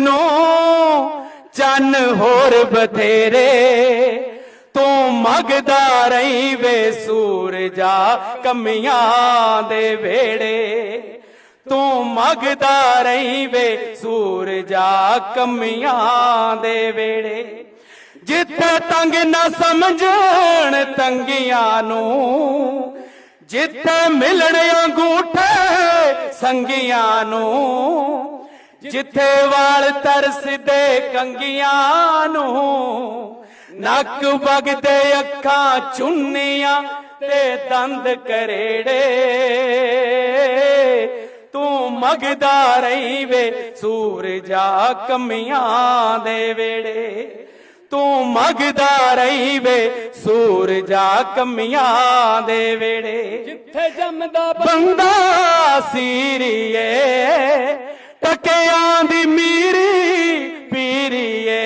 ਨੂੰ ਚੰਨ ਹੋਰ ਬਥੇਰੇ। ਤੂੰ ਮਗਦਾ ਰਹੀ ਵੇ ਸੂਰਜਾ ਕਮੀਆਂ ਦੇ ਵੇੜੇ ਤੂੰ ਮਗਦਾ ਰਹੀ ਵੇ ਸੂਰਜਾ ਕਮੀਆਂ ਦੇ ਵੇੜੇ ਜਿੱਥੇ ਤੰਗ ਨਾ ਸਮਝਣ ਤੰਗੀਆਂ ਨੂੰ, ਜਿੱਥੇ ਮਿਲਣ ਅੰਗੂਠੇ ਸੰਗੀਆਂ ਨੂੰ ਜਿੱਥੇ ਵਾਲ ਤਰਸਦੇ ਕੰਗੀਆਂ ਨੂੰ ਨੱਕ ਵਗਦੇ ਅੱਖਾਂ ਚੁੰਨੀਆਂ ਤੇ ਦੰਦ ਕਰੇੜੇ। ਤੂੰ ਮਗਦਾ ਰਹੀ ਵੇ ਸੂਰਜਾ ਕਮੀਆਂ ਦੇ ਵੇੜੇ। ਤੂੰ ਮਗਦਾ ਰਹੀ ਵੇ ਸੂਰਜਾ ਕਮੀਆਂ ਦੇ ਵੇੜੇ। ਜਿੱਥੇ ਜੰਮਦਾ ਬੰਦਾ ਸੀਰੀਏ ਟਕਿਆਂ ਦੀ ਮੀਰੀ ਪੀਰੀਏ,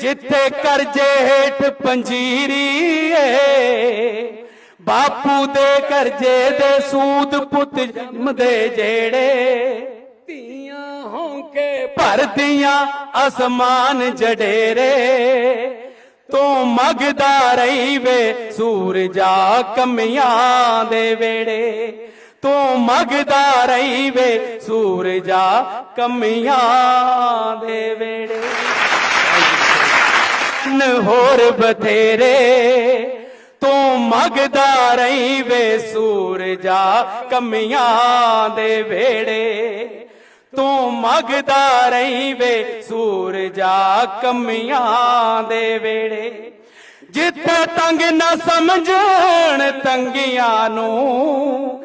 ਜਿੱਥੇ ਕਰਜੇ ਹੇਠ ਪੰਜੀਰੀਏ। ਬਾਪੂ ਦੇ ਕਰਜੇ ਦੇ ਸੂਦ ਪੁੱਤ ਜੰਮਦੇ ਜਿਹੜੇ, ਧੀਆਂ ਹੋਂਕੇ ਭਰਦੀਆਂ ਅਸਮਾਨ ਜਡੇਰੇ। ਤੂੰ ਮਗਦਾ ਰਹੀ ਵੇ ਸੂਰਜਾ ਕਮੀਆਂ ਦੇ ਵੇੜੇ ਤੂੰ ਮਗਦਾ ਰਹੀ ਵੇ ਸੂਰਜਾ ਕਮੀਆਂ ਦੇ ਵੇੜੇ। ਨ ਹੋਰ ਬਥੇਰੇ ਤੂੰ ਮਗਦਾ ਰਹੀ ਵੇ ਸੂਰਜਾ ਕਮੀਆਂ ਦੇ ਵੇੜੇ। ਤੂੰ ਮਗਦਾ ਰਹੀ ਵੇ ਸੂਰਜਾ ਕਮੀਆਂ ਦੇ ਵੇੜੇ। ਜਿੱਥੇ ਤੰਗ ਨਾ ਸਮਝਣ ਤੰਗੀਆਂ ਨੂੰ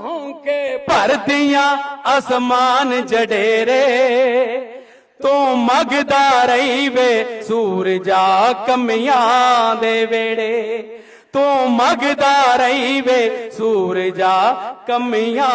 ਹੋਂਕੇ ਭਰਦੀਆਂ ਅਸਮਾਨ ਜਡੇਰੇ ਤੂੰ ਮਗਦਾ ਰਹੀ ਵੇ ਸੂਰਜਾ ਕਮੀਆਂ ਦੇ ਵੇੜੇ ਤੂੰ ਮਗਦਾ ਰਹੀ ਵੇ ਸੂਰਜਾ ਕਮੀਆਂ